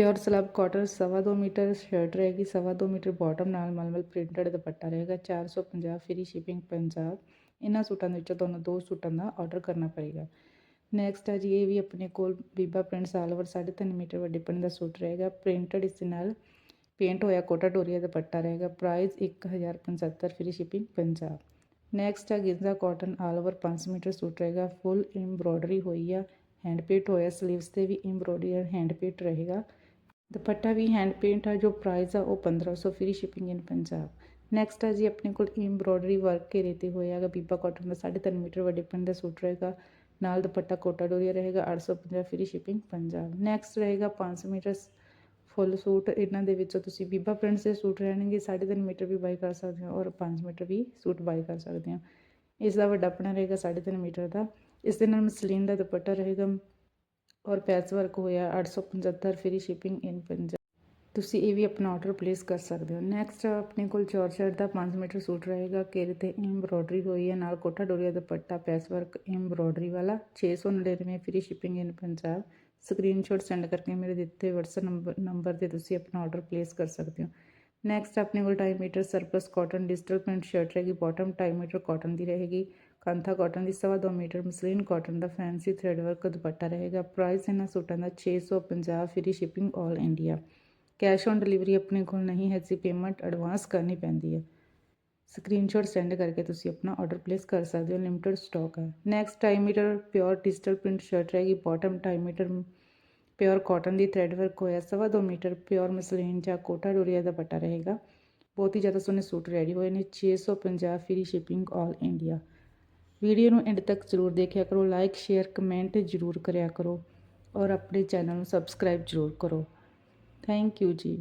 Pure ਸਲਬ cotton ਸਵਾ ਦੋ metre shirt ਰਹੇਗੀ, ਸਵਾ ਦੋ ਮੀਟਰ ਬਾਟਮ ਨਾਲ ਮਲਮਲ ਪ੍ਰਿੰਟਡ ਦੁਪੱਟਾ ਰਹੇਗਾ 450 ਫ੍ਰੀ ਸ਼ਿਪਿੰਗ ਪੰਜਾਬ। ਇਹਨਾਂ ਸੂਟਾਂ ਦੇ ਵਿੱਚੋਂ ਤੁਹਾਨੂੰ ਦੋ ਸੂਟਾਂ ਦਾ ਆਰਡਰ ਕਰਨਾ ਪਏਗਾ। ਨੈਕਸਟ ਹੈ ਜੀ, ਇਹ ਵੀ ਆਪਣੇ ਕੋਲ ਬੀਬਾ ਪ੍ਰਿੰਟਸ ਆਲ ਓਵਰ 3.5 ਮੀਟਰ ਵੱਡੇ ਪਨ ਦਾ ਸੂਟ ਰਹੇਗਾ। ਪ੍ਰਿੰਟਡ ਇਸ ਦੇ ਨਾਲ ਪੇਂਟ ਹੋਇਆ ਕੋਟਾ ਡੋਰੀਆ ਦੁਪੱਟਾ ਰਹੇਗਾ। Price 1075 free shipping Punjab. Next ਹੈ ਗਿੰਜ਼ਾ cotton all over 5 metre suit ਰਹੇਗਾ। ਫੁੱਲ ਐਮਬ੍ਰੋਇਡਰੀ ਹੋਈ ਆ। ਹੈਂਡ ਪੇਂਟ ਹੋਇਆ ਸਲੀਵਸ ਤੇ ਵੀ ਐਮਬ੍ਰੋਇਡਰੀ ਹੈਂਡ ਪੇਂਟ ਰਹੇਗਾ। ਦੁਪੱਟਾ ਵੀ ਹੈਂਡ ਪੇਂਟ ਆ, ਜੋ ਪ੍ਰਾਈਸ ਆ ਉਹ 1500 free shipping in Punjab next ਆ ਜੀ, ਆਪਣੇ ਕੋਲ ਐਮਬ੍ਰੋਇਡਰੀ ਵਰਕ ਘੇਰੇ ਤੇ ਹੋਇਆਗਾ ਬੀਬਾ ਕਾਟਨ ਦਾ 3.5 ਮੀਟਰ ਵੱਡੇ ਪਨ ਦਾ ਸੂਟ ਰਹੇਗਾ। ਨਾਲ ਦੁਪੱਟਾ ਕੋਟਾ ਡੋਰੀਆ ਰਹੇਗਾ 850 ਫ੍ਰੀ ਸ਼ਿਪਿੰਗ ਪੰਜਾਬ ਨੈਕਸਟ ਰਹੇਗਾ 500 ਮੀਟਰ ਫੁੱਲ ਸੂਟ, ਇਹਨਾਂ ਦੇ ਵਿੱਚੋਂ ਤੁਸੀਂ ਬੀਬਾ ਪ੍ਰਿੰਟਸ ਦੇ ਸੂਟ ਰਹਿਣਗੇ 3.5 ਮੀਟਰ ਵੀ ਬਾਈ ਕਰ ਸਕਦੇ ਹੋ ਔਰ 5 ਮੀਟਰ ਵੀ ਸੂਟ ਬਾਈ ਕਰ ਸਕਦੇ ਹੋ। ਇਸ ਦਾ ਵੱਡਾ ਆਪਣਾ ਰਹੇਗਾ 3.5 ਮੀਟਰ ਦਾ। ਇਸ ਦੇ ਨਾਲ ਮਸਲੀਨ ਦਾ ਦੁਪੱਟਾ ਰਹੇਗਾ। ਔਰ ਪੈਚ ਵਰਕ ਹੋਇਆ 875 ਫ੍ਰੀ ਸ਼ਿਪਿੰਗ ਇਨ ਪੰਜਾਬ ਤੁਸੀਂ ਇਹ ਵੀ ਆਪਣਾ ਆਰਡਰ ਪਲੇਸ ਕਰ ਸਕਦੇ ਹੋ ਨੈਕਸਟ ਆਪਣੇ ਕੋਲ ਚੌਰਸ਼ਟ ਦਾ 5 ਮੀਟਰ ਸੂਟ ਰਹੇਗਾ ਘੇਰੇ ਤੇ ਐਮਬ੍ਰੋਇਡਰੀ ਹੋਈ ਹੈ ਨਾਲ Kota Doria dupatta patch work embroidery ਵਾਲਾ 699 free shipping in Punjab screenshot send ਕਰਕੇ ਮੇਰੇ ਦਿੱਤੇ WhatsApp ਨੰਬਰ ਨੰਬਰ ਤੇ ਤੁਸੀਂ ਆਪਣਾ ਆਰਡਰ ਪਲੇਸ ਕਰ ਸਕਦੇ ਹੋ ਨੈਕਸਟ ਆਪਣੇ ਕੋਲ 2.5 metre surplus cotton digital print shirt ਰਹੇਗੀ ਬਾਟਮ 2.5 ਮੀਟਰ ਕਾਟਨ ਦੀ ਰਹੇਗੀ ਕਾਂਥਾ ਕਾਟਨ ਦੀ ਸਵਾ 2 ਮੀਟਰ ਮਸਲੀਨ ਕਾਟਨ ਦਾ ਫੈਂਸੀ ਥ੍ਰੈਡ ਵਰਕ ਦੁਪੱਟਾ ਰਹੇਗਾ ਪ੍ਰਾਈਸ ਇਹਨਾਂ ਸੂਟਾਂ ਦਾ 650 free shipping 올 India cash on delivery ਆਪਣੇ ਕੋਲ ਨਹੀਂ ਹੈ ਜੀ ਪੇਮੈਂਟ ਐਡਵਾਂਸ ਕਰਨੀ ਪੈਂਦੀ ਹੈ ਸਕਰੀਨਸ਼ਾਟ ਸੈਂਡ ਕਰਕੇ ਤੁਸੀਂ ਆਪਣਾ ਆਰਡਰ ਪਲੇਸ ਕਰ ਸਕਦੇ ਹੋ ਲਿਮਟਿਡ ਸਟਾਕ ਹੈ next 2 metre pure digital print shirt ਰਹੇਗੀ ਬਾਟਮ 2 ਮੀਟਰ ਪਿਓਰ ਕਾਟਨ ਦੀ ਥ੍ਰੈਡ ਵਰਕ ਹੋਇਆ, ਸਵਾ 2 ਮੀਟਰ ਪਿਓਰ ਮਸਲੀਨ ਜਾਂ ਕੋਟਾ ਡੋਰੀਆ ਦਾ ਪਟਾ ਰਹੇਗਾ। ਬਹੁਤ ਹੀ ਜ਼ਿਆਦਾ ਸੋਹਣੇ ਸੂਟ ਰੈਡੀ ਹੋਏ ਨੇ 650 ਫ੍ਰੀ ਸ਼ਿਪਿੰਗ 올 ਇੰਡੀਆ ਵੀਡੀਓ ਨੂੰ ਐਂਡ ਤੱਕ ਜ਼ਰੂਰ ਦੇਖਿਆ ਕਰੋ ਲਾਈਕ ਸ਼ੇਅਰ ਕਮੈਂਟ ਜ਼ਰੂਰ ਕਰਿਆ ਕਰੋ। ਔਰ ਆਪਣੇ ਚੈਨਲ ਨੂੰ ਸਬਸਕ੍ਰਾਈਬ ਜ਼ਰੂਰ ਕਰੋ। ਥੈਂਕ ਯੂ ਜੀ।